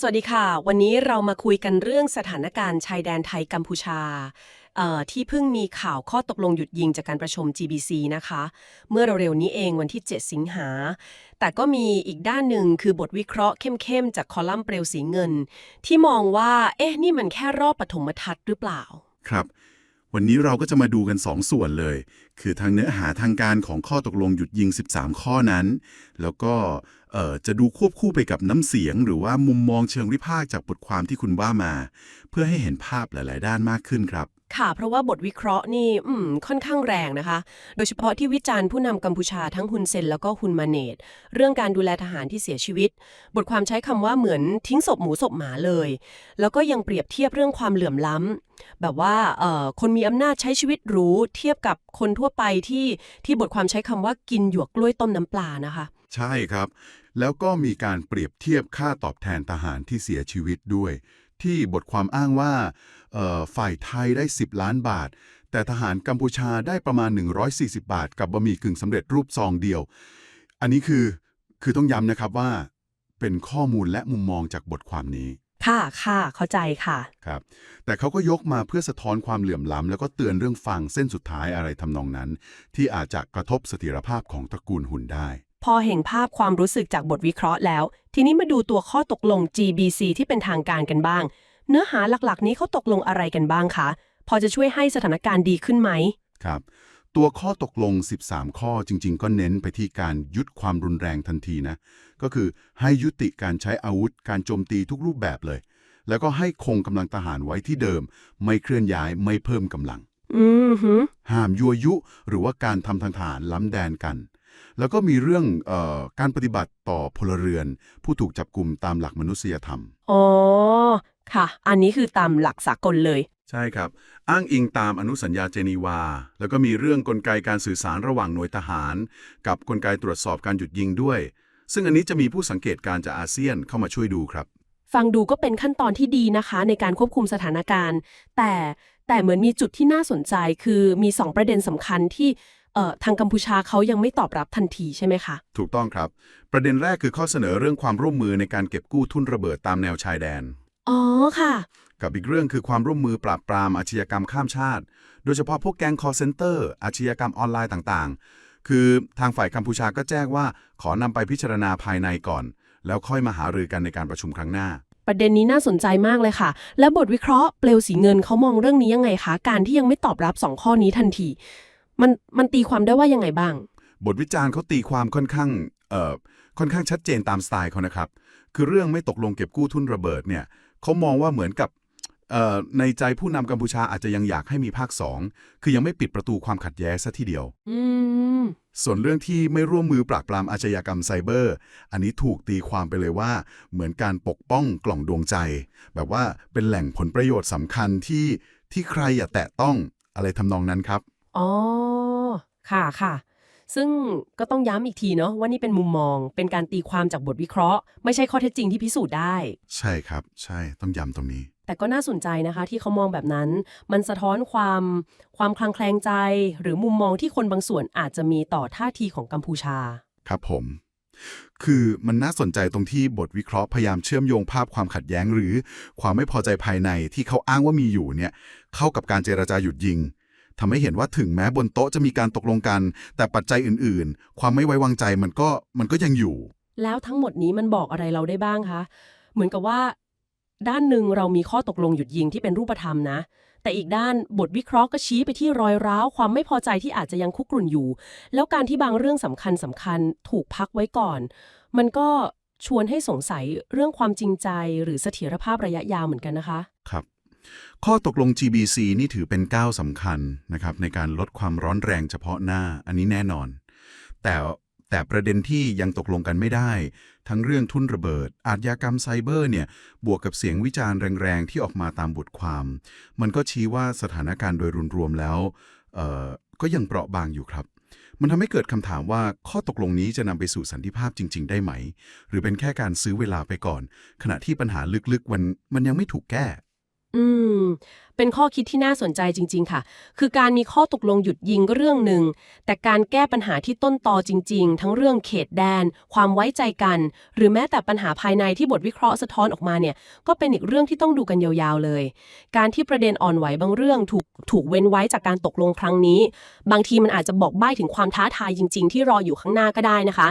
สวัสดีค่ะ วันนี้เรามาคุยกันเรื่องสถานการณ์ชายแดนไทยกัมพูชาที่เพิ่งมีข่าวข้อตกลงหยุดยิงจากการประชุม GBC นะคะ เมื่อเร็วๆนี้เองวันที่ 7 สิงหา แต่ก็มีอีกด้านหนึ่งคือบทวิเคราะห์เข้มๆ จากคอลัมน์เปลวสีเงิน ที่มองว่า เอ๊ะ นี่มันแค่รอบปฐมทัศน์หรือเปล่า ครับ วันนี้เราก็จะมาดูกัน 2ส่วนเลย คือทางเนื้อหาทางการของข้อตกลงหยุดยิง 13 ข้อนั้น แล้วก็ เอ่อจะดูควบคู่ไปกับน้ำเสียง หรือว่ามุมมองเชิงวิพากษ์จากบทความที่คุณว่ามา เพื่อให้เห็นภาพหลาย ๆ ด้านมากขึ้นครับ ค่ะ เพราะว่าบทวิเคราะห์นี่อืมค่อนข้างแรงนะคะ โดยเฉพาะที่วิจารณ์ผู้นำกัมพูชาทั้งฮุนเซนแล้วก็ฮุนมาเนตเรื่องการดูแลทหารที่เสียชีวิต บทความใช้คำว่าเหมือนทิ้งศพหมูศพหมาเลย แล้วก็ยังเปรียบเทียบเรื่องความเหลื่อมล้ำแบบว่าเอ่อคนมีอำนาจใช้ชีวิตหรูเทียบกับคนทั่วไปที่ที่บทความใช้คำว่ากินหยวกกล้วยต้มน้ำปลานะคะใช่ครับ แล้วก็มีการเปรียบเทียบค่าตอบแทนทหารที่เสียชีวิตด้วย ที่บทความอ้างว่าเอ่อฝ่ายไทยได้ 10 ล้านบาท แต่ทหารกัมพูชาได้ประมาณ 140 บาท กับบะหมี่กึ่งสำเร็จรูปซองเดียว อันนี้คือคือต้องย้ำนะครับว่า เป็นข้อมูลและมุมมองจากบทความนี้ค่ะค่ะเข้าใจค่ะ ครับ แต่เขาก็ยกมาเพื่อสะท้อนความเหลื่อมล้ำ แล้วก็เตือนเรื่องฟังเส้นสุดท้ายอะไรทำนองนั้น ที่อาจจะกระทบเสถียรภาพของตระกูลหุ่นได้ พอเห็นภาพความรู้สึกจากบทวิเคราะห์แล้ว ทีนี้มาดูตัวข้อตกลง GBC ที่เป็นทางการกันบ้าง เนื้อหาหลักๆ นี้เขาตกลงอะไรกันบ้างคะ พอจะช่วยให้สถานการณ์ดีขึ้นไหม ครับ ตัวข้อตกลง 13 ข้อจริง ๆ ก็เน้นไปที่การยุดความรุนแรงทันทีนะ ก็คือให้ยุติการใช้อาวุธ การโจมตีทุกรูปแบบเลย แล้วก็ให้คงกำลังทหารไว้ที่เดิม ไม่เคลื่อนย้ายไม่เพิ่มกำลัง อือหือ ห้ามยั่วยุ หรือว่าการทำทางทหารล้ำแดนกัน แล้วก็มีเรื่องเออการปฏิบัติต่อพลเรือน ผู้ถูกจับกลุ่มตามหลักมนุษยธรรม อ๋อ ค่ะ อันนี้คือตามหลักสากลเลย ใช่ครับ อ้างอิงตามอนุสัญญาเจนีวา แล้วก็มีเรื่องกลไกการสื่อสารระหว่างหน่วยทหาร กับกลไกตรวจสอบการหยุดยิงด้วย ซึ่งอันนี้จะมีผู้สังเกตการณ์จากอาเซียนเข้ามาช่วยดูครับ ฟังดูก็เป็นขั้นตอนที่ดีนะคะ ในการควบคุมสถานการณ์ แต่แต่เหมือนมีจุดที่น่าสนใจคือมีสองประเด็นสำคัญที่เอ่อ ทางกัมพูชาเขายังไม่ตอบรับทันทีใช่ไหมคะ ถูกต้องครับ ประเด็นแรกคือข้อเสนอเรื่องความร่วมมือในการเก็บกู้ทุนระเบิดตามแนวชายแดน อ๋อค่ะ กับอีกเรื่องคือความร่วมมือปราบปรามอาชญากรรมข้ามชาติ โดยเฉพาะพวกแก๊งคอร์เซนเตอร์ อาชญากรรมออนไลน์ต่างๆ คือทางฝ่ายกัมพูชาก็แจ้งว่า ขอนำไปพิจารณาภายในก่อน แล้วค่อยมาหารือกันในการประชุมครั้งหน้าประเด็นนี้น่าสนใจมากเลยค่ะ แล้วบทวิเคราะห์เปลวสีเงินเขามองเรื่องนี้ยังไงคะ การที่ยังไม่ตอบรับสองข้อนี้ทันที มันมันตีความได้ว่ายังไงบ้าง บทวิจารณ์เขาตีความค่อนข้างเอ่อค่อนข้างชัดเจนตามสไตล์เขานะครับ คือเรื่องไม่ตกลงเก็บกู้ทุนระเบิดเนี่ยเขามองว่าเหมือนกับเอ่อในใจผู้นำกัมพูชาอาจจะยังอยากให้มีภาค 2 คือยังไม่ปิดประตูความขัดแย้งซะทีเดียวอืมส่วนเรื่องที่ไม่ร่วมมือปราบปรามอาชญากรรมไซเบอร์ อันนี้ถูกตีความไปเลยว่า เหมือนการปกป้องกล่องดวงใจ แบบว่าเป็นแหล่งผลประโยชน์สำคัญที่ที่ใครอย่าแตะต้องอะไรทำนองนั้นครับ อ๋อ ค่ะค่ะ ซึ่งก็ต้องย้ำอีกทีเนาะว่านี่เป็นมุมมอง เป็นการตีความจากบทวิเคราะห์ ไม่ใช่ข้อเท็จจริงที่พิสูจน์ได้ ใช่ครับ ใช่ต้องย้ำตรงนี้ แต่ก็น่าสนใจนะคะ ที่เขามองแบบนั้น มันสะท้อนความความคลางแคลงใจ หรือมุมมองที่คนบางส่วนอาจจะมีต่อท่าทีของกัมพูชา ครับผม คือมันน่าสนใจตรงที่บทวิเคราะห์พยายามเชื่อมโยงภาพความขัดแย้ง หรือความไม่พอใจภายในที่เขาอ้างว่ามีอยู่เนี่ยเข้ากับการเจรจาหยุดยิง ทำให้เห็นว่าถึงแม้บนโต๊ะจะมีการตกลงกัน แต่ปัจจัยอื่นๆ ความไม่ไว้วางใจมันก็มันก็ยังอยู่ แล้วทั้งหมดนี้มันบอกอะไรเราได้บ้างคะ เหมือนกับว่า ด้านหนึ่งเรามีข้อตกลงหยุดยิงที่เป็นรูปธรรมนะ แต่อีกด้านบทวิเคราะห์ก็ชี้ไปที่รอยร้าว ความไม่พอใจที่อาจจะยังคุกรุ่นอยู่ แล้วการที่บางเรื่องสำคัญสำคัญถูกพักไว้ก่อน มันก็ชวนให้สงสัยเรื่องความจริงใจหรือเสถียรภาพระยะยาวเหมือนกันนะคะ ครับ ข้อตกลง GBC นี่ถือเป็นก้าวสำคัญนะครับในการลดความร้อนแรงเฉพาะหน้าอันนี้แน่นอน แต่แต่ประเด็นที่ยังตกลงกันไม่ได้ ทั้งเรื่องทุนระเบิด อาชญากรรมไซเบอร์เนี่ยบวกกับเสียงวิจารณ์แรงๆ ที่ออกมาตามบทความ มันก็ชี้ว่าสถานการณ์โดยรวมๆแล้วก็ยังเปราะบางอยู่ครับ มันทำให้เกิดคำถามว่าข้อตกลงนี้จะนำไปสู่สันติภาพจริง ๆ ได้ไหม หรือเป็นแค่การซื้อเวลาไปก่อน ขณะที่ปัญหาลึกๆมันมันยังไม่ถูกแก้ อืม เป็นข้อคิดที่น่าสนใจจริง ๆ ค่ะ คือการมีข้อตกลงหยุดยิงก็เรื่องหนึ่ง แต่การแก้ปัญหาที่ต้นตอจริง ๆ ทั้งเรื่องเขตแดน ความไว้ใจกัน หรือแม้แต่ปัญหาภายในที่บทวิเคราะห์สะท้อนออกมาเนี่ย ก็เป็นอีกเรื่องที่ต้องดูกันยาวๆเลย การที่ประเด็นอ่อนไหวบางเรื่องถูกถูกเว้นไว้จากการตกลงครั้งนี้ บางทีมันอาจจะบอกใบ้ถึงความท้าทายจริง ๆ ที่รออยู่ข้างหน้าก็ได้นะคะ